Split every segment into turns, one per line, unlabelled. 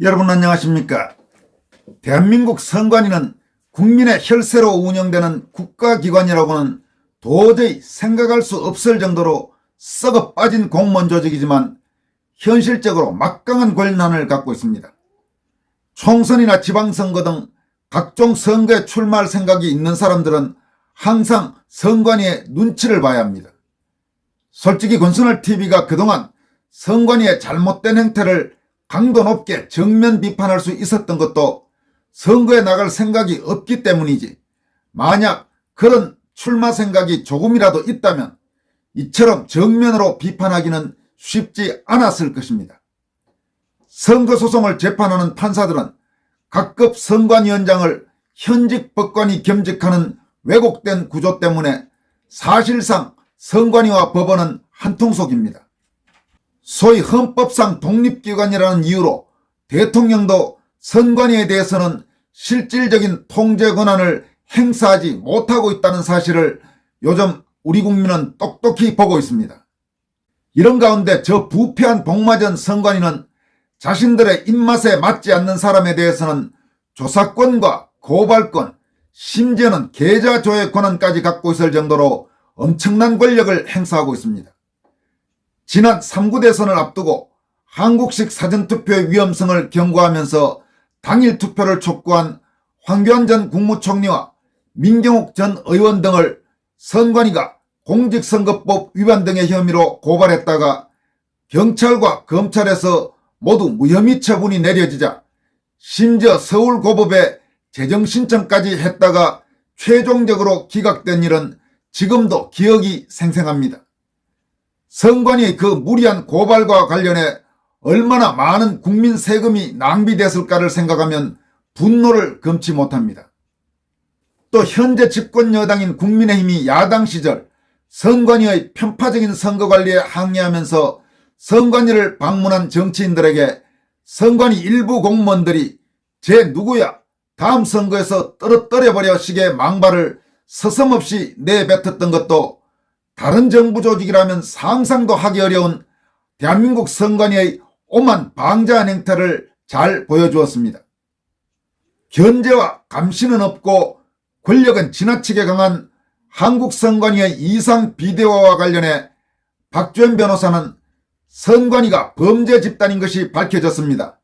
여러분 안녕하십니까? 대한민국 선관위는 국민의 혈세로 운영되는 국가기관이라고는 도저히 생각할 수 없을 정도로 썩어 빠진 공무원 조직이지만 현실적으로 막강한 권한을 갖고 있습니다. 총선이나 지방선거 등 각종 선거에 출마할 생각이 있는 사람들은 항상 선관위의 눈치를 봐야 합니다. 솔직히 권순월 TV가 그동안 선관위의 잘못된 행태를 강도 높게 정면 비판할 수 있었던 것도 선거에 나갈 생각이 없기 때문이지. 만약 그런 출마 생각이 조금이라도 있다면 이처럼 정면으로 비판하기는 쉽지 않았을 것입니다. 선거 소송을 재판하는 판사들은 각급 선관위원장을 현직 법관이 겸직하는 왜곡된 구조 때문에 사실상 선관위와 법원은 한통속입니다. 소위 헌법상 독립기관이라는 이유로 대통령도 선관위에 대해서는 실질적인 통제 권한을 행사하지 못하고 있다는 사실을 요즘 우리 국민은 똑똑히 보고 있습니다. 이런 가운데 저 부패한 복마전 선관위는 자신들의 입맛에 맞지 않는 사람에 대해서는 조사권과 고발권, 심지어는 계좌 조회 권한까지 갖고 있을 정도로 엄청난 권력을 행사하고 있습니다. 지난 3구 대선을 앞두고 한국식 사전투표의 위험성을 경고하면서 당일 투표를 촉구한 황교안 전 국무총리와 민경욱 전 의원 등을 선관위가 공직선거법 위반 등의 혐의로 고발했다가 경찰과 검찰에서 모두 무혐의 처분이 내려지자 심지어 서울고법에 재정신청까지 했다가 최종적으로 기각된 일은 지금도 기억이 생생합니다. 선관위의 그 무리한 고발과 관련해 얼마나 많은 국민 세금이 낭비됐을까를 생각하면 분노를 금치 못합니다. 또 현재 집권 여당인 국민의힘이 야당 시절 선관위의 편파적인 선거 관리에 항의하면서 선관위를 방문한 정치인들에게 선관위 일부 공무원들이 제 누구야 다음 선거에서 떨어뜨려버려 식의 망발을 서슴없이 내뱉었던 것도 다른 정부 조직이라면 상상도 하기 어려운 대한민국 선관위의 오만 방자한 행태를 잘 보여주었습니다. 견제와 감시는 없고 권력은 지나치게 강한 한국 선관위의 이상 비대화와 관련해 박주현 변호사는 선관위가 범죄 집단인 것이 밝혀졌습니다.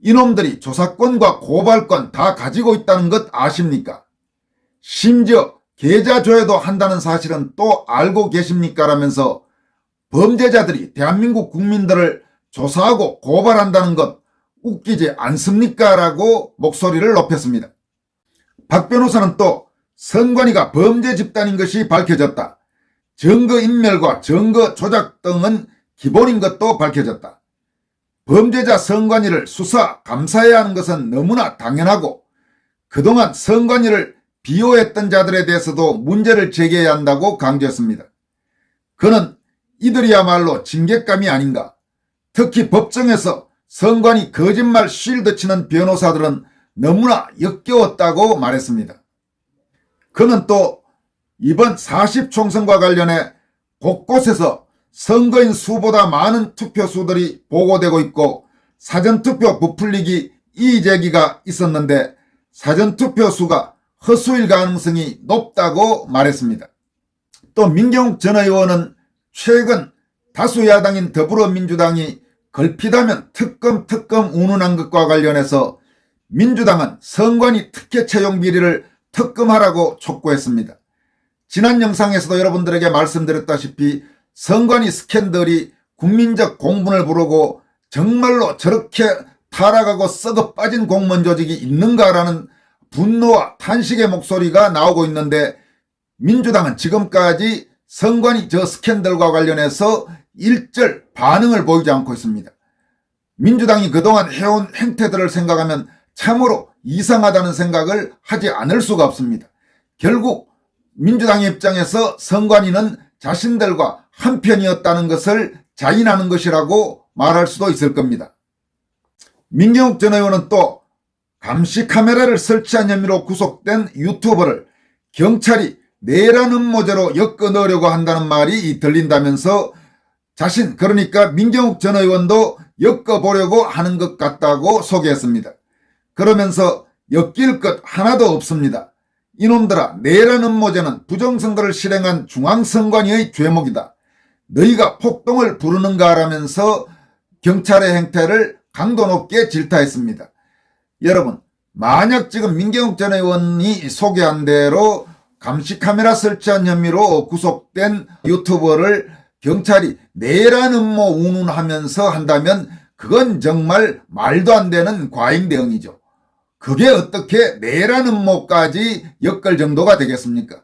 이놈들이 조사권과 고발권 다 가지고 있다는 것 아십니까? 심지어 계좌 조회도 한다는 사실은 또 알고 계십니까? 라면서 범죄자들이 대한민국 국민들을 조사하고 고발한다는 것 웃기지 않습니까? 라고 목소리를 높였습니다. 박 변호사는 또 선관위가 범죄 집단인 것이 밝혀졌다. 증거 인멸과 증거 조작 등은 기본인 것도 밝혀졌다. 범죄자 선관위를 수사, 감사해야 하는 것은 너무나 당연하고 그동안 선관위를 비호했던 자들에 대해서도 문제를 제기해야 한다고 강조했습니다. 그는 이들이야말로 징계감이 아닌가. 특히 법정에서 선관위 거짓말 쉴드 치는 변호사들은 너무나 역겨웠다고 말했습니다. 그는 또 이번 40총선과 관련해 곳곳에서 선거인 수보다 많은 투표수들이 보고되고 있고 사전투표 부풀리기 이의제기가 있었는데 사전투표 수가 허수일 가능성이 높다고 말했습니다. 또 민경욱 전 의원은 최근 다수 야당인 더불어민주당이 걸핏하면 특검 특검 운운한 것과 관련해서 민주당은 선관위 특혜 채용 비리를 특검하라고 촉구했습니다. 지난 영상에서도 여러분들에게 말씀드렸다시피 선관위 스캔들이 국민적 공분을 부르고 정말로 저렇게 타락하고 썩어 빠진 공무원 조직이 있는가라는 분노와 탄식의 목소리가 나오고 있는데 민주당은 지금까지 선관위 저 스캔들과 관련해서 일절 반응을 보이지 않고 있습니다. 민주당이 그동안 해온 행태들을 생각하면 참으로 이상하다는 생각을 하지 않을 수가 없습니다. 결국 민주당의 입장에서 선관위는 자신들과 한편이었다는 것을 자인하는 것이라고 말할 수도 있을 겁니다. 민경욱 전 의원은 또 감시 카메라를 설치한 혐의로 구속된 유튜버를 경찰이 내란 음모죄로 엮어 넣으려고 한다는 말이 들린다면서 자신 그러니까 민경욱 전 의원도 엮어보려고 하는 것 같다고 소개했습니다. 그러면서 엮일 것 하나도 없습니다. 이놈들아 내란 음모죄는 부정선거를 실행한 중앙선관위의 죄목이다. 너희가 폭동을 부르는가 라면서 경찰의 행태를 강도 높게 질타했습니다. 여러분 만약 지금 민경욱 전 의원이 소개한 대로 감시 카메라 설치한 혐의로 구속된 유튜버를 경찰이 내란 음모 운운하면서 한다면 그건 정말 말도 안 되는 과잉 대응이죠. 그게 어떻게 내란 음모까지 엮을 정도가 되겠습니까?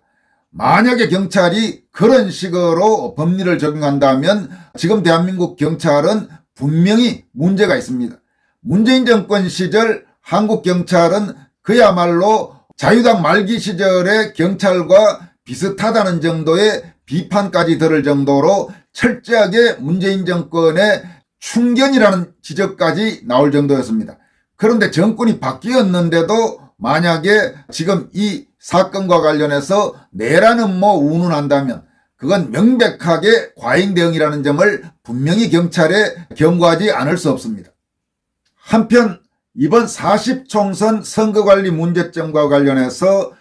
만약에 경찰이 그런 식으로 법리를 적용한다면 지금 대한민국 경찰은 분명히 문제가 있습니다. 문재인 정권 시절 한국 경찰은 그야말로 자유당 말기 시절의 경찰과 비슷하다는 정도의 비판까지 들을 정도로 철저하게 문재인 정권의 충견이라는 지적까지 나올 정도였습니다. 그런데 정권이 바뀌었는데도 만약에 지금 이 사건과 관련해서 내란 음모 운운한다면 그건 명백하게 과잉 대응이라는 점을 분명히 경찰에 경고하지 않을 수 없습니다. 한편 이번 40총선 선거관리 문제점과 관련해서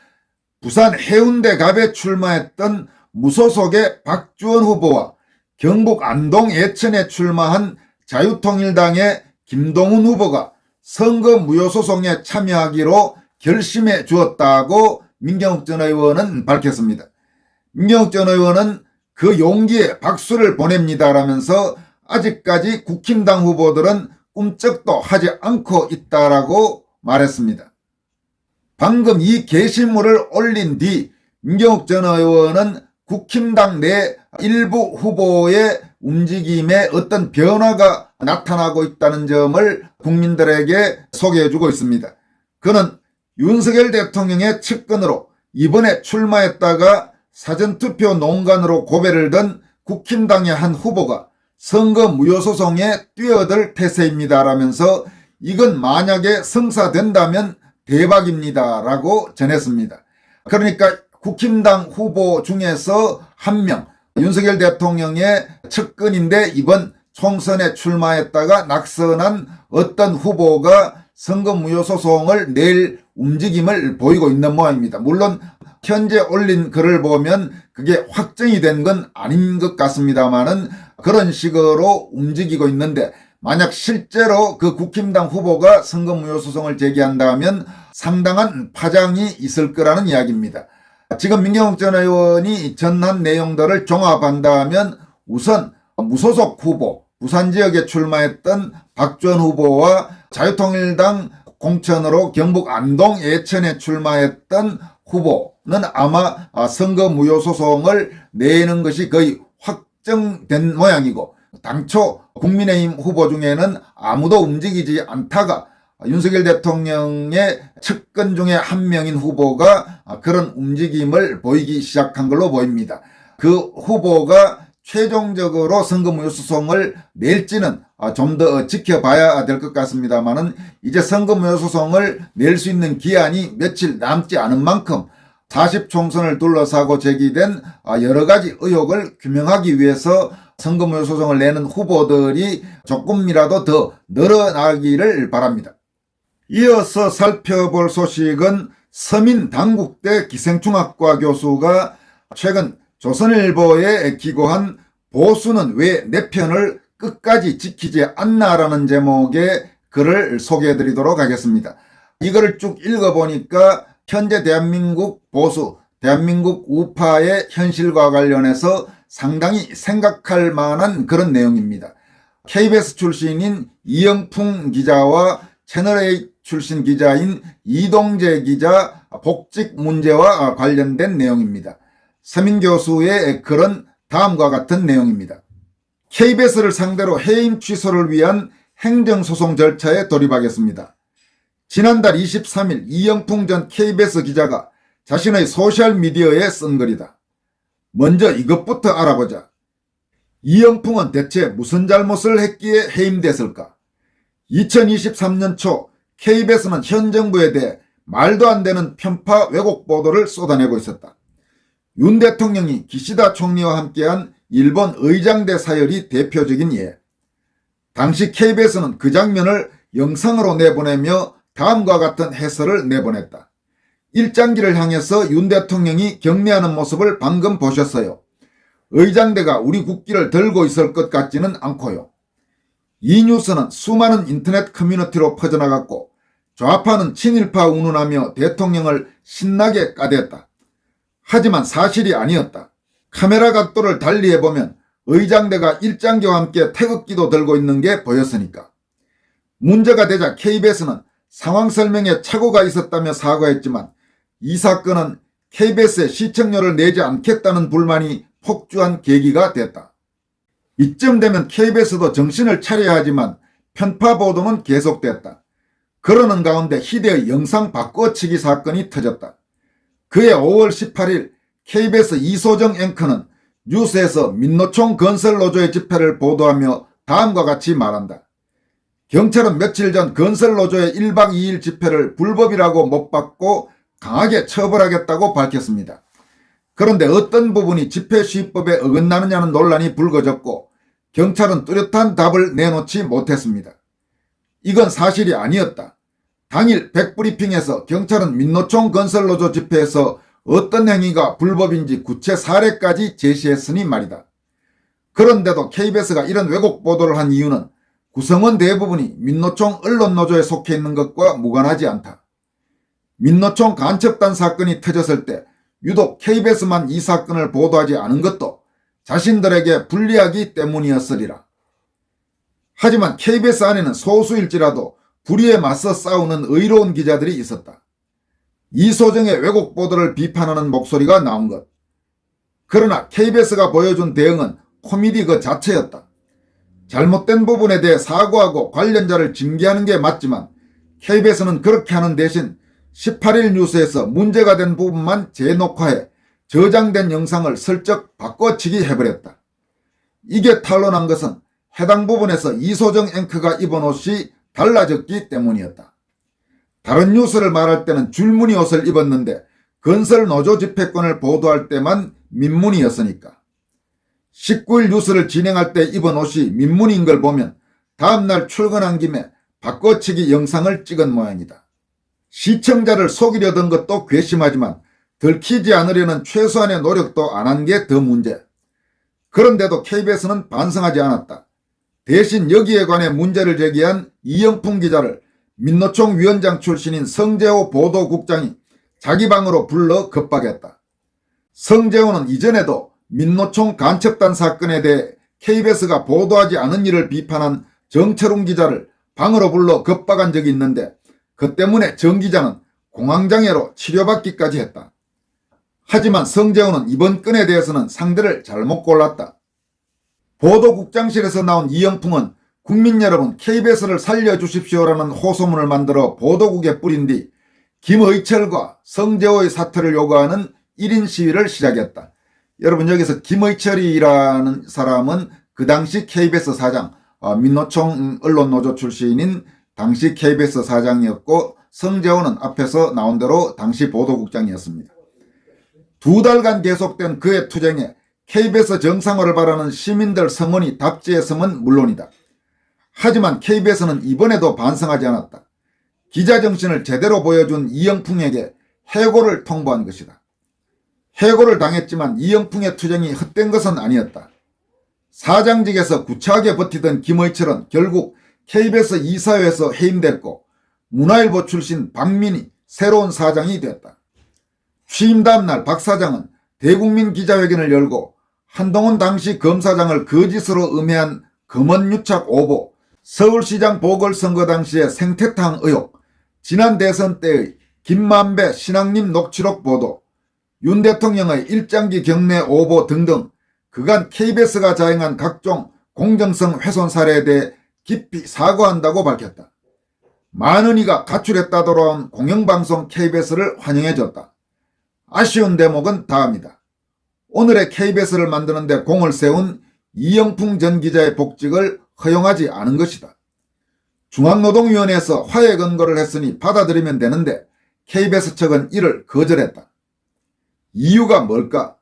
부산 해운대 갑에 출마했던 무소속의 박주원 후보와 경북 안동 예천에 출마한 자유통일당의 김동훈 후보가 선거 무효소송에 참여하기로 결심해 주었다고 민경욱 전 의원은 밝혔습니다. 민경욱 전 의원은 그 용기에 박수를 보냅니다라면서 아직까지 국힘당 후보들은 꿈쩍도 하지 않고 있다라고 말했습니다. 방금 이 게시물을 올린 뒤 민경욱 전 의원은 국힘당 내 일부 후보의 움직임에 어떤 변화가 나타나고 있다는 점을 국민들에게 소개해주고 있습니다. 그는 윤석열 대통령의 측근으로 이번에 출마했다가 사전투표 농간으로 고배를 든 국힘당의 한 후보가 선거 무효소송에 뛰어들 태세입니다라면서 이건 만약에 성사된다면 대박입니다라고 전했습니다. 그러니까 국힘당 후보 중에서 한 명, 윤석열 대통령의 측근인데 이번 총선에 출마했다가 낙선한 어떤 후보가 선거 무효 소송을 낼 움직임을 보이고 있는 모양입니다. 물론 현재 올린 글을 보면 그게 확정이 된 건 아닌 것 같습니다만은 그런 식으로 움직이고 있는데 만약 실제로 그 국힘당 후보가 선거 무효 소송을 제기한다면 상당한 파장이 있을 거라는 이야기입니다. 지금 민경욱 전 의원이 전한 내용들을 종합한다면 우선 무소속 후보, 부산 지역에 출마했던 박주원 후보와 자유통일당 공천으로 경북 안동 예천에 출마했던 후보는 아마 선거 무효 소송을 내는 것이 거의 확정된 모양이고 당초 국민의힘 후보 중에는 아무도 움직이지 않다가 윤석열 대통령의 측근 중에 한 명인 후보가 그런 움직임을 보이기 시작한 걸로 보입니다. 그 후보가 최종적으로 선거무효 소송을 낼지는 좀 더 지켜봐야 될 것 같습니다만은 이제 선거무효 소송을 낼 수 있는 기한이 며칠 남지 않은 만큼 40총선을 둘러싸고 제기된 여러 가지 의혹을 규명하기 위해서 선거무효 소송을 내는 후보들이 조금이라도 더 늘어나기를 바랍니다. 이어서 살펴볼 소식은 서민 당국대 기생충학과 교수가 최근 조선일보에 기고한 보수는 왜 내 편을 끝까지 지키지 않나라는 제목의 글을 소개해 드리도록 하겠습니다. 이거를 쭉 읽어보니까 현재 대한민국 보수, 대한민국 우파의 현실과 관련해서 상당히 생각할 만한 그런 내용입니다. KBS 출신인 이영풍 기자와 채널A 출신 기자인 이동재 기자 복직 문제와 관련된 내용입니다. 서민 교수의 글은 다음과 같은 내용입니다. KBS를 상대로 해임 취소를 위한 행정소송 절차에 돌입하겠습니다. 지난달 23일 이영풍 전 KBS 기자가 자신의 소셜미디어에 쓴 글이다. 먼저 이것부터 알아보자. 이영풍은 대체 무슨 잘못을 했기에 해임됐을까? 2023년 초 KBS는 현 정부에 대해 말도 안 되는 편파 왜곡 보도를 쏟아내고 있었다. 윤 대통령이 기시다 총리와 함께한 일본 의장대 사열이 대표적인 예. 당시 KBS는 그 장면을 영상으로 내보내며 다음과 같은 해설을 내보냈다. 일장기를 향해서 윤 대통령이 경례하는 모습을 방금 보셨어요. 의장대가 우리 국기를 들고 있을 것 같지는 않고요. 이 뉴스는 수많은 인터넷 커뮤니티로 퍼져나갔고 좌파는 친일파 운운하며 대통령을 신나게 까댔다. 하지만 사실이 아니었다. 카메라 각도를 달리 해보면 의장대가 일장기와 함께 태극기도 들고 있는 게 보였으니까. 문제가 되자 KBS는 상황 설명에 착오가 있었다며 사과했지만 이 사건은 KBS의 시청료를 내지 않겠다는 불만이 폭주한 계기가 됐다. 이쯤 되면 KBS도 정신을 차려야 하지만 편파 보도는 계속됐다. 그러는 가운데 희대의 영상 바꿔치기 사건이 터졌다. 그해 5월 18일 KBS 이소정 앵커는 뉴스에서 민노총 건설노조의 집회를 보도하며 다음과 같이 말한다. 경찰은 며칠 전 건설노조의 1박 2일 집회를 불법이라고 못 받고 강하게 처벌하겠다고 밝혔습니다. 그런데 어떤 부분이 집회 시법에 어긋나느냐는 논란이 불거졌고 경찰은 뚜렷한 답을 내놓지 못했습니다. 이건 사실이 아니었다. 당일 백브리핑에서 경찰은 민노총 건설노조 집회에서 어떤 행위가 불법인지 구체 사례까지 제시했으니 말이다. 그런데도 KBS가 이런 왜곡 보도를 한 이유는 구성원 대부분이 민노총 언론노조에 속해 있는 것과 무관하지 않다. 민노총 간첩단 사건이 터졌을 때 유독 KBS만 이 사건을 보도하지 않은 것도 자신들에게 불리하기 때문이었으리라. 하지만 KBS 안에는 소수일지라도 불의에 맞서 싸우는 의로운 기자들이 있었다. 이소정의 왜곡 보도를 비판하는 목소리가 나온 것. 그러나 KBS가 보여준 대응은 코미디 그 자체였다. 잘못된 부분에 대해 사과하고 관련자를 징계하는 게 맞지만 KBS는 그렇게 하는 대신 18일 뉴스에서 문제가 된 부분만 재녹화해 저장된 영상을 슬쩍 바꿔치기 해버렸다. 이게 탄로난 것은 해당 부분에서 이소정 앵커가 입은 옷이 달라졌기 때문이었다. 다른 뉴스를 말할 때는 줄무늬 옷을 입었는데 건설 노조 집회권을 보도할 때만 민문이었으니까. 19일 뉴스를 진행할 때 입은 옷이 민문인 걸 보면 다음날 출근한 김에 바꿔치기 영상을 찍은 모양이다. 시청자를 속이려던 것도 괘씸하지만 들키지 않으려는 최소한의 노력도 안 한 게 더 문제. 그런데도 KBS는 반성하지 않았다. 대신 여기에 관해 문제를 제기한 이영풍 기자를 민노총 위원장 출신인 성재호 보도국장이 자기 방으로 불러 겁박했다. 성재호는 이전에도 민노총 간첩단 사건에 대해 KBS가 보도하지 않은 일을 비판한 정철웅 기자를 방으로 불러 겁박한 적이 있는데 그 때문에 정 기자는 공황장애로 치료받기까지 했다. 하지만 성재호는 이번 건에 대해서는 상대를 잘못 골랐다. 보도국장실에서 나온 이영풍은 국민 여러분 KBS를 살려주십시오라는 호소문을 만들어 보도국에 뿌린 뒤 김의철과 성재호의 사퇴를 요구하는 1인 시위를 시작했다. 여러분 여기서 김의철이라는 사람은 그 당시 KBS 사장 어, 민노총 언론노조 출신인 당시 KBS 사장이었고 성재호는 앞에서 나온 대로 당시 보도국장이었습니다. 두 달간 계속된 그의 투쟁에 KBS 정상화를 바라는 시민들 성원이 답지했음은 물론이다. 하지만 KBS는 이번에도 반성하지 않았다. 기자 정신을 제대로 보여준 이영풍에게 해고를 통보한 것이다. 해고를 당했지만 이영풍의 투쟁이 헛된 것은 아니었다. 사장직에서 구차하게 버티던 김의철은 결국 KBS 이사회에서 해임됐고 문화일보 출신 박민이 새로운 사장이 되었다. 취임 다음 날 박 사장은 대국민 기자회견을 열고 한동훈 당시 검사장을 거짓으로 음해한 검언유착 오보, 서울시장 보궐선거 당시의 생태탕 의혹, 지난 대선 때의 김만배 신앙님 녹취록 보도, 윤 대통령의 일장기 경내 오보 등등 그간 KBS가 자행한 각종 공정성 훼손 사례에 대해 깊이 사과한다고 밝혔다. 많은 이가 가출했다 돌아온 공영방송 KBS를 환영해줬다. 아쉬운 대목은 다음이다. 오늘의 KBS를 만드는데 공을 세운 이영풍 전 기자의 복직을 허용하지 않은 것이다. 중앙노동위원회에서 화해 근거를 했으니 받아들이면 되는데 KBS 측은 이를 거절했다. 이유가 뭘까?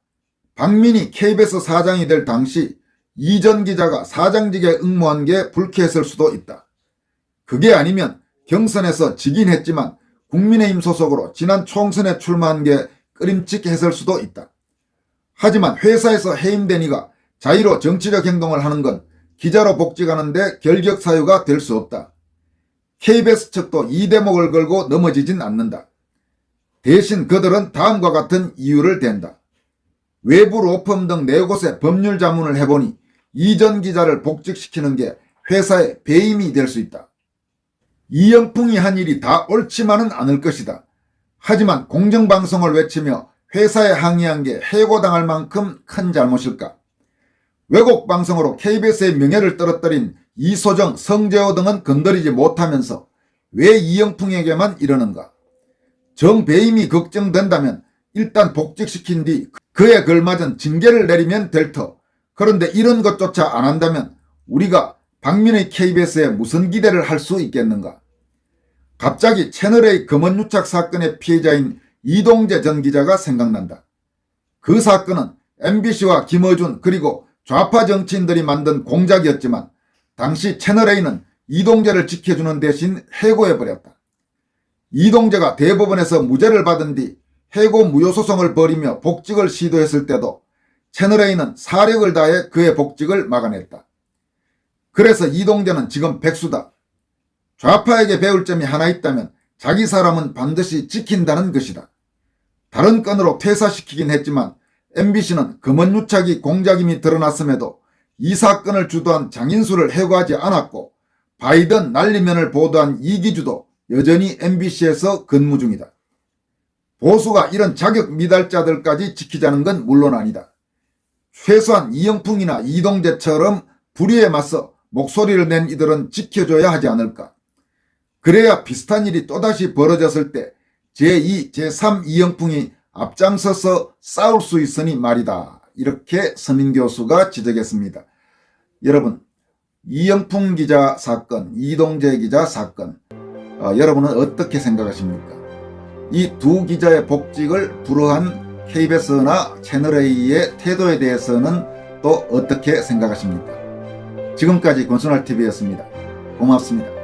박민이 KBS 사장이 될 당시 이 전 기자가 사장직에 응모한 게 불쾌했을 수도 있다. 그게 아니면 경선에서 지긴 했지만 국민의힘 소속으로 지난 총선에 출마한 게 꺼림칙했을 수도 있다. 하지만 회사에서 해임된 이가 자의로 정치적 행동을 하는 건 기자로 복직하는데 결격 사유가 될 수 없다. KBS 측도 이 대목을 걸고 넘어지진 않는다. 대신 그들은 다음과 같은 이유를 댄다. 외부 로펌 등 네 곳에 법률 자문을 해보니 이전 기자를 복직시키는 게 회사의 배임이 될 수 있다. 이영풍이 한 일이 다 옳지만은 않을 것이다. 하지만 공정방송을 외치며 회사에 항의한 게 해고당할 만큼 큰 잘못일까? 외국 방송으로 KBS의 명예를 떨어뜨린 이소정, 성재호 등은 건드리지 못하면서 왜 이영풍에게만 이러는가? 정배임이 걱정된다면 일단 복직시킨 뒤 그에 걸맞은 징계를 내리면 될 터. 그런데 이런 것조차 안 한다면 우리가 박민의 KBS에 무슨 기대를 할 수 있겠는가? 갑자기 채널A 검언유착 사건의 피해자인 이동재 전 기자가 생각난다. 그 사건은 MBC와 김어준 그리고 좌파 정치인들이 만든 공작이었지만 당시 채널A는 이동재를 지켜주는 대신 해고해버렸다. 이동재가 대법원에서 무죄를 받은 뒤 해고 무효 소송을 벌이며 복직을 시도했을 때도 채널A는 사력을 다해 그의 복직을 막아냈다. 그래서 이동재는 지금 백수다. 좌파에게 배울 점이 하나 있다면 자기 사람은 반드시 지킨다는 것이다. 다른 건으로 퇴사시키긴 했지만 MBC는 금원유착이 공작임이 드러났음에도 이 사건을 주도한 장인수를 해고하지 않았고 바이든 난리면을 보도한 이기주도 여전히 MBC에서 근무 중이다. 보수가 이런 자격 미달자들까지 지키자는 건 물론 아니다. 최소한 이영풍이나 이동재처럼 불의에 맞서 목소리를 낸 이들은 지켜줘야 하지 않을까. 그래야 비슷한 일이 또다시 벌어졌을 때 제2, 제3 이영풍이 앞장서서 싸울 수 있으니 말이다. 이렇게 서민 교수가 지적했습니다. 여러분, 이영풍 기자 사건, 이동재 기자 사건, 어, 여러분은 어떻게 생각하십니까? 이 두 기자의 복직을 불허한 KBS나 채널A의 태도에 대해서는 또 어떻게 생각하십니까? 지금까지 권순할TV였습니다. 고맙습니다.